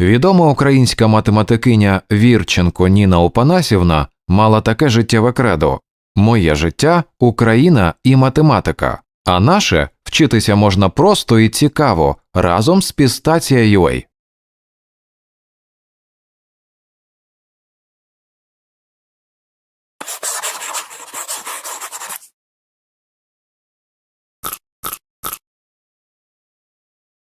Відома українська математикиня Вірченко Ніна Опанасівна мала таке життєве кредо Моє життя Україна і математика, а наше вчитися можна просто і цікаво разом з Пістація.ua.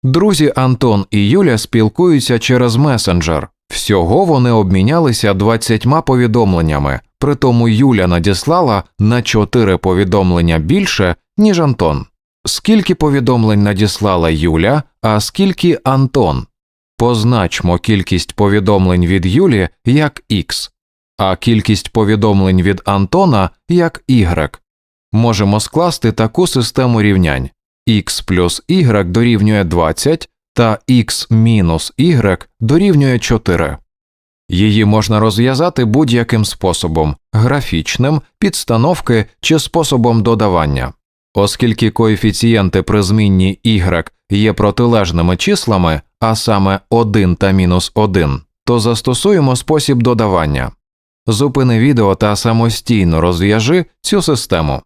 Друзі Антон і Юля спілкуються через месенджер. Всього вони обмінялися 20 повідомленнями, притому Юля надіслала на 4 повідомлення більше, ніж Антон. Скільки повідомлень надіслала Юля, а скільки Антон? Позначмо кількість повідомлень від Юлі як X, а кількість повідомлень від Антона як Y. Можемо скласти таку систему рівнянь x плюс y дорівнює 20 та x мінус y дорівнює 4. Її можна розв'язати будь-яким способом графічним, підстановки чи способом додавання. Оскільки коефіцієнти при змінні y є протилежними числами, а саме 1 та мінус 1, то застосуємо спосіб додавання. Зупини відео та самостійно розв'яжи цю систему.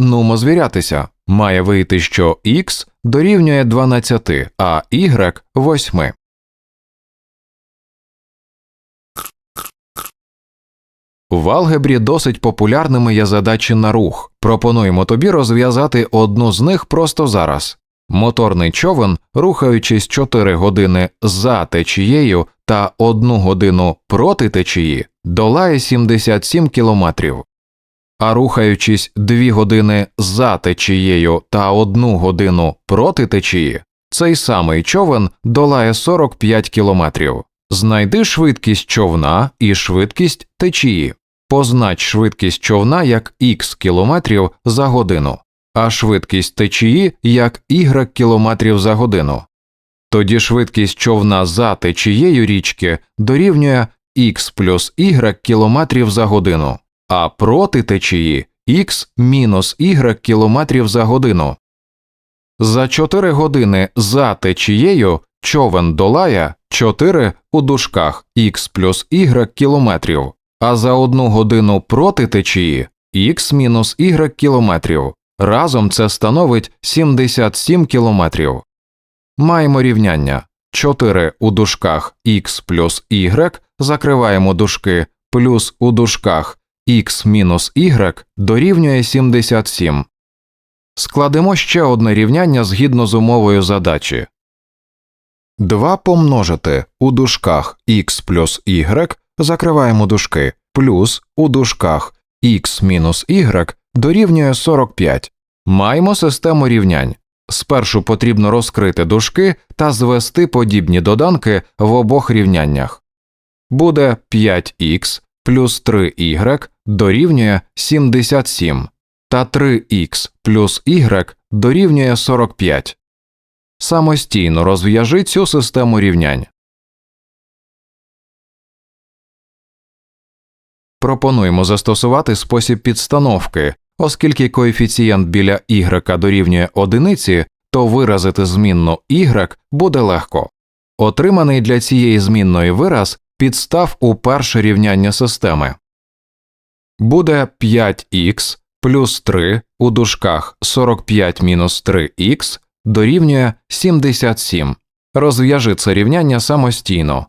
Нумо звірятися. Має вийти, що x дорівнює 12, а y 8. В алгебрі досить популярними є задачі на рух. Пропонуємо тобі розв'язати одну з них просто зараз. Моторний човен, рухаючись 4 години за течією та 1 годину проти течії, долає 77 кілометрів а рухаючись дві години за течією та одну годину проти течії, цей самий човен долає 45 кілометрів. Знайди швидкість човна і швидкість течії, познач швидкість човна як х кілометрів за годину, а швидкість течії як y кілометрів за годину. Тоді швидкість човна за течією річки дорівнює х плюс y кілометрів за годину а проти течії х мінус y кілометрів за годину. За 4 години за течією човен долає 4 у дужках х плюс y кілометрів, а за 1 годину проти течії х мінус y кілометрів. Разом це становить 77 кілометрів. Маємо рівняння 4 у дужках х плюс y закриваємо дужки плюс у дужках x мінус y дорівнює 77. Складемо ще одне рівняння згідно з умовою задачі 2 помножити у дужках x плюс y закриваємо дужки плюс у дужках x мінус y дорівнює 45. Маємо систему рівнянь. Спершу потрібно розкрити дужки та звести подібні доданки в обох рівняннях. Буде 5х плюс 3y дорівнює 77 та 3х плюс y дорівнює 45. Самостійно розв'яжи цю систему рівнянь. Пропонуємо застосувати спосіб підстановки, оскільки коефіцієнт біля y дорівнює одиниці, то виразити змінну y буде легко. Отриманий для цієї змінної вираз підстав у перше рівняння системи. Буде 5х плюс 3 у дужках 45 мінус 3х дорівнює 77. Розв'яжи це рівняння самостійно.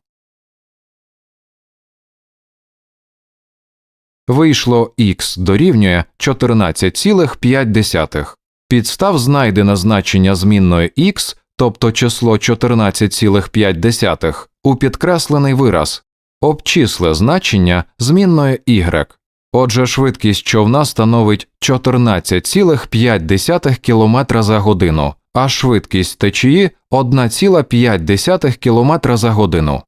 Вийшло х дорівнює 14,5. Підстав знайдене значення змінної х, тобто число 14,5 у підкреслений вираз, обчисле значення змінної y. Отже, швидкість човна становить 14,5 км за годину, а швидкість течії 1,5 км за годину.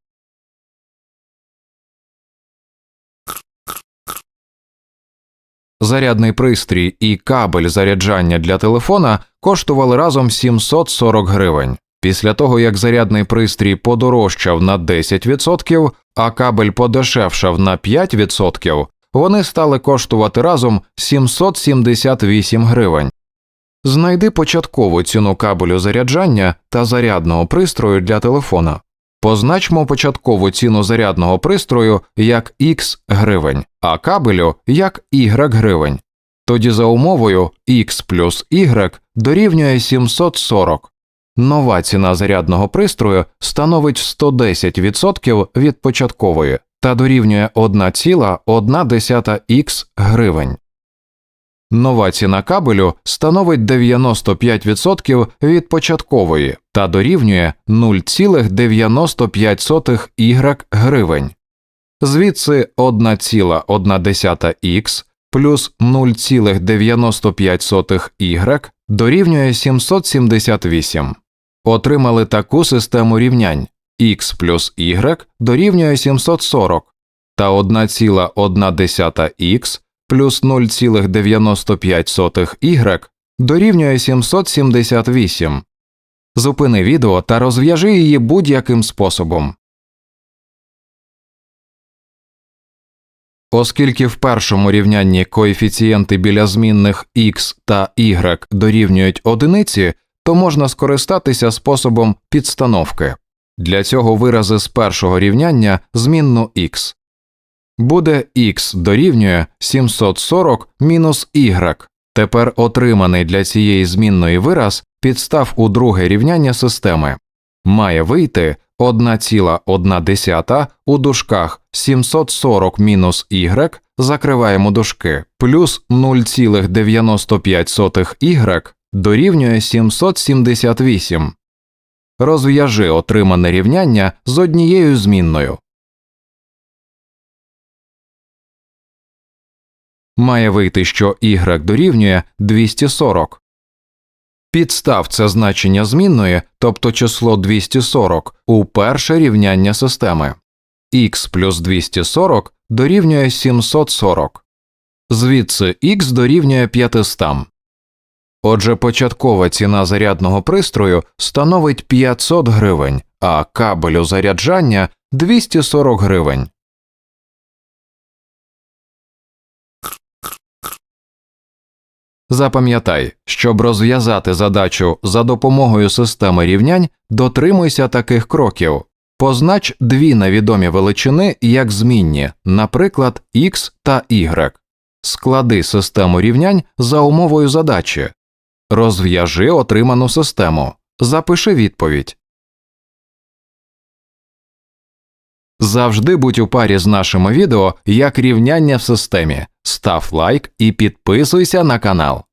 Зарядний пристрій і кабель заряджання для телефона коштували разом 740 гривень. Після того, як зарядний пристрій подорожчав на 10%, а кабель подешевшав на 5%, вони стали коштувати разом 778 гривень. Знайди початкову ціну кабелю заряджання та зарядного пристрою для телефона. Позначмо початкову ціну зарядного пристрою як X гривень, а кабелю як Y гривень. Тоді за умовою X плюс Y дорівнює 740. Нова ціна зарядного пристрою становить 110% від початкової та дорівнює 1,1 гривень. Нова ціна кабелю становить 95% від початкової та дорівнює 0,95 Y гривень. Звідси 1,1 х плюс 0,95 Y дорівнює 778. Отримали таку систему рівнянь x плюс y дорівнює 740 та 1,1 х плюс 0,95 y дорівнює 778. Зупини відео та розв'яжи її будь-яким способом. Оскільки в першому рівнянні коефіцієнти біля змінних x та y дорівнюють одиниці, то можна скористатися способом підстановки. Для цього вирази з першого рівняння змінну x. Буде x дорівнює 740 мінус y. Тепер отриманий для цієї змінної вираз підстав у друге рівняння системи. Має вийти 1,1 у дужках 740 мінус y, закриваємо дужки, плюс 0,95 y дорівнює 778. Розв'яжи отримане рівняння з однією змінною. Має вийти, що y дорівнює 240. Підстав це значення змінної, тобто число 240, у перше рівняння системи. x плюс 240 дорівнює 740. Звідси x дорівнює 500. Отже, початкова ціна зарядного пристрою становить 500 гривень, а кабелю заряджання 240 гривень. Запам'ятай, щоб розв'язати задачу за допомогою системи рівнянь, дотримуйся таких кроків. Познач дві невідомі величини як змінні, наприклад, x та y. Склади систему рівнянь за умовою задачі. Розв'яжи отриману систему. Запиши відповідь. Завжди будь у парі з нашими відео як рівняння в системі. Став лайк і підписуйся на канал.